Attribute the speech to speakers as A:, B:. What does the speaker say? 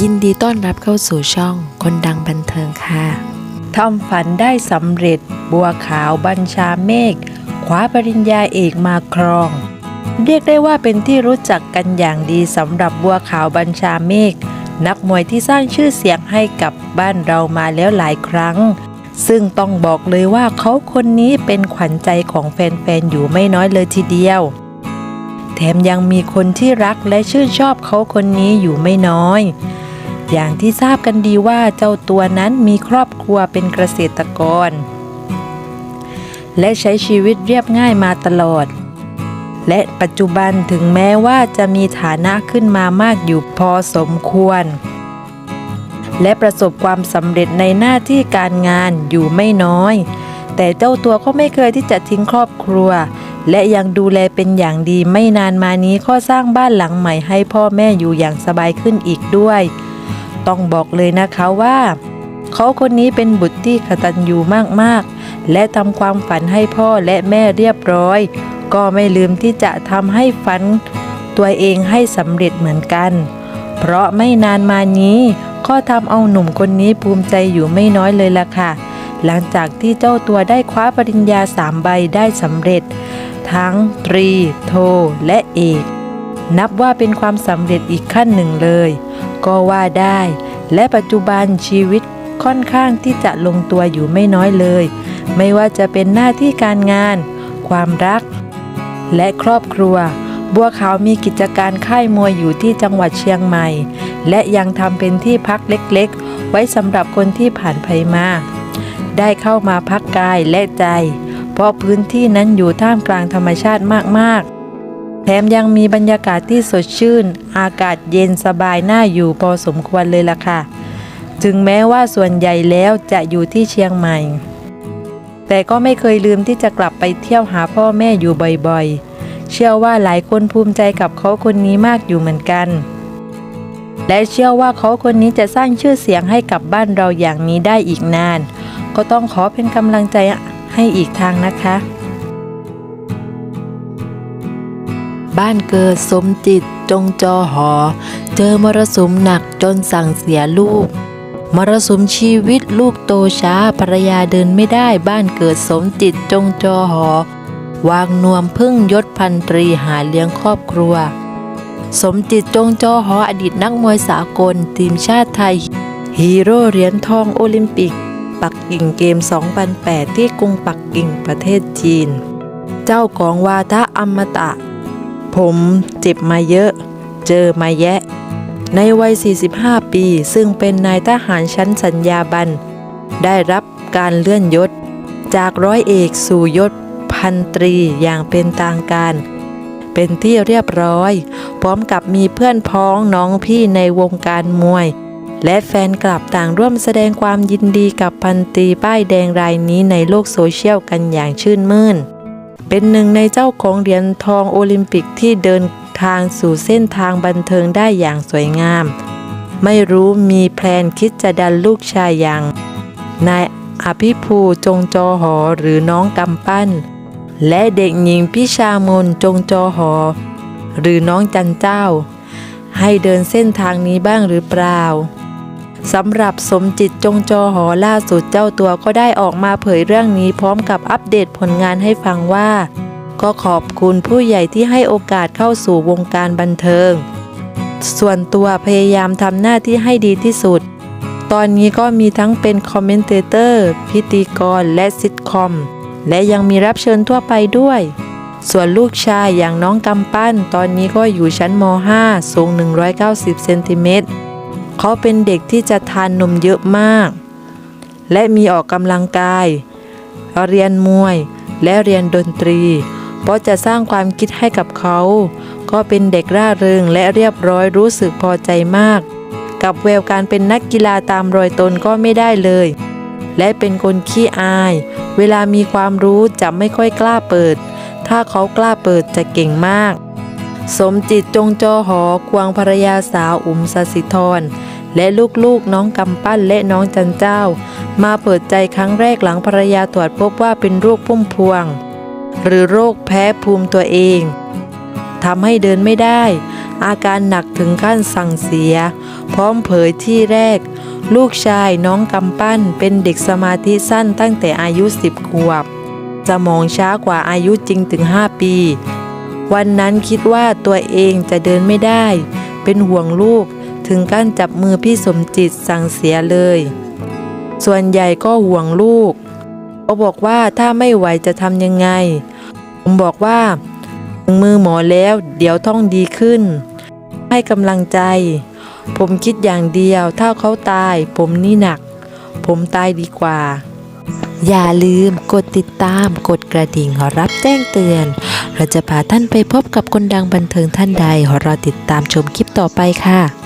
A: ยินดีต้อนรับเข้าสู่ช่องคนดังบันเทิงค่ะ
B: ทำฝันได้สำเร็จบัวขาวบัญชาเมฆคว้าปริญญาเอกมาครอง เรียกได้ว่าเป็นที่รู้จักกันอย่างดีสำหรับบัวขาวบัญชาเมฆนักมวยที่สร้างชื่อเสียงให้กับบ้านเรามาแล้วหลายครั้ง ซึ่งต้องบอกเลยว่าเขาคนนี้เป็นขวัญใจของแฟนๆอยู่ไม่น้อยเลยทีเดียว แถมยังมีคนที่รักและชื่นชอบเขาคนนี้อยู่ไม่น้อย อย่างที่ทราบกันดีว่าเจ้าตัวนั้นมีครอบครัวเป็นเกษตรกร และใช้ชีวิตเรียบง่ายมาตลอด และปัจจุบันถึงแม้ว่าจะมีฐานะขึ้นมามากอยู่พอสมควร และประสบความสำเร็จในหน้าที่การงานอยู่ไม่น้อย แต่เจ้าตัวก็ไม่เคยที่จะทิ้งครอบครัว และยังดูแลเป็นอย่างดีไม่นานมานี้ก็สร้างบ้านหลังใหม่ให้พ่อแม่อยู่อย่างสบายขึ้นอีกด้วย ต้องบอกเลยนะคะว่า เขาคนนี้เป็นบุตรที่กตัญญูมากๆ และทำความฝันให้พ่อและแม่เรียบร้อย ก็ไม่ลืมที่จะทำให้ฝันตัวเองให้สำเร็จเหมือนกัน เพราะไม่นานมานี้ก็ทำเอาหนุ่มคนนี้ภูมิใจอยู่ไม่น้อยเลยล่ะค่ะ หลังจากที่เจ้าตัวได้คว้าปริญญาสามใบได้สำเร็จ ทั้งตรี โท และเอก นับว่าเป็นความสำเร็จอีกขั้นหนึ่งเลย ก็ว่าได้ และปัจจุบันชีวิตค่อนข้างที่จะลงตัวอยู่ไม่น้อยเลย ไม่ว่าจะเป็นหน้าที่การงาน ความรัก และครอบครัว บัวขาวมีกิจการค่ายมวยอยู่ที่จังหวัดเชียงใหม่ และยังทำเป็นที่พักเล็กๆ ไว้สำหรับคนที่ผ่านไปมา ได้เข้ามาพักกายและใจ เพราะพื้นที่นั้นอยู่ท่ามกลางธรรมชาติมากๆ แถมยังมีบรรยากาศที่สดชื่น อากาศเย็นสบายน่าอยู่พอสมควรเลยล่ะค่ะ ถึงแม้ว่าส่วนใหญ่แล้วจะอยู่ที่เชียงใหม่ แต่ก็ไม่เคยลืมที่จะกลับไปเที่ยวหาพ่อแม่อยู่บ่อยๆ เชื่อว่าหลายคนภูมิใจกับเขาคนนี้มากอยู่เหมือนกัน และเชื่อว่าเขาคนนี้จะสร้างชื่อเสียงให้กับบ้านเราอย่างนี้ได้อีกนาน ก็ต้องขอเป็นกำลังใจให้อีกทางนะคะ
A: บ้านเกิดสมจิตจงจอหอ เจอมรสุมหนักจนสั่งเสียลูก มรสุมชีวิตลูกโตช้าภรรยาเดินไม่ได้บ้านเกิดสมจิตจงจอหอ วางนวมพึ่งยศพันตรีหาเลี้ยงครอบครัว สมจิตจงจอหออดีตนักมวยสากลทีมชาติไทย ฮีโร่เหรียญทองโอลิมปิก ปักกิ่งเกม 2008 ที่กรุงปักกิ่งประเทศจีน เจ้าของวาทะอมตะ ผมเจ็บมาเยอะ เจอมาแยะ ในวัย 45 ปี ซึ่งเป็นนายทหารชั้นสัญญาบัน ได้รับการเลื่อนยศ จากร้อยเอกสู่ยศพันตรีอย่างเป็นทางการ เป็นที่เรียบร้อย พร้อมกับมีเพื่อนพ้องน้องพี่ในวงการมวย และแฟนคลับต่างร่วมแสดงความยินดีกับพันตรีป้ายแดงรายนี้ในโลกโซเชียลกันอย่างชื่นมื่น เป็นหนึ่งในเจ้าของเหรียญทองโอลิมปิกที่เดินทางสู่เส้นทางบันเทิงได้อย่างสวยงาม ไม่รู้มีแพลนคิดจะดันลูกชายอย่างนายอภิภูจงจอหอหรือน้องกำปั้น และเด็กหญิงพิชามนจงจอหอ หรือน้องจันเจ้า ให้เดินเส้นทางนี้บ้างหรือเปล่า สำหรับสมจิตจงจอหอล่าสุดเจ้าตัวก็ได้ออกมาเผยเรื่องนี้พร้อมกับอัปเดตผลงานให้ฟังว่า ก็ขอบคุณผู้ใหญ่ที่ให้โอกาสเข้าสู่วงการบันเทิง ส่วนตัวพยายามทำหน้าที่ให้ดีที่สุด ตอนนี้ก็มีทั้งเป็นคอมเมนเตเตอร์ พิธีกรและซิทคอม และยังมีรับเชิญทั่วไปด้วยส่วนลูกชายอย่างน้องกำปั้น ตอนนี้ก็อยู่ชั้นม .5 สูง 190 เซนติเมตร เขาเป็นเด็กที่จะทานนมเยอะมาก และมีออกกำลังกาย เรียนมวยและเรียนดนตรี เพราะจะสร้างความคิดให้กับเขา ก็เป็นเด็กร่าเริงและเรียบร้อยรู้สึกพอใจมาก กับแววการเป็นนักกีฬาตามรอยตนก็ไม่ได้เลย และเป็นคนขี้อาย เวลามีความรู้จะไม่ค่อยกล้าเปิด ถ้าเขากล้าเปิดจะเก่งมากสมจิตจงจอหอ ควงภรรยาสาวอุ๋มสสิธร และลูกๆน้องกำปั้นและน้องจันเจ้า มาเปิดใจครั้งแรกหลังภรรยาตรวจพบว่าเป็นโรคพุ่มพวง หรือโรคแพ้ภูมิตัวเองทำให้เดินไม่ได้
B: อาการหนักถึงขั้นสั่งเสีย พร้อมเผยที่แรก ลูกชายน้องกำปั้นเป็นเด็กสมาธิสั้นตั้งแต่อายุสิบขวบสมองช้ากว่าอายุจริงถึง 5 ปี วันนั้นคิดว่าตัวเองจะเดินไม่ได้ เป็นห่วงลูก ถึงกั้นจับมือพี่สมจิตสั่งเสียเลย ส่วนใหญ่ก็ห่วงลูกเขาบอกว่าถ้าไม่ไหวจะทำยังไง ผมบอกว่าถึงมือหมอแล้วเดี๋ยวต้องดีขึ้น ให้กำลังใจ ผมคิดอย่างเดียว ถ้าเขาตาย ผมนี่หนัก ผมตายดีกว่า
A: อย่าลืมกดติดตามกดกระดิ่งรับแจ้งเตือน เราจะพาท่านไปพบกับคนดังบันเทิงท่านใดรอติดตามชมคลิปต่อไปค่ะ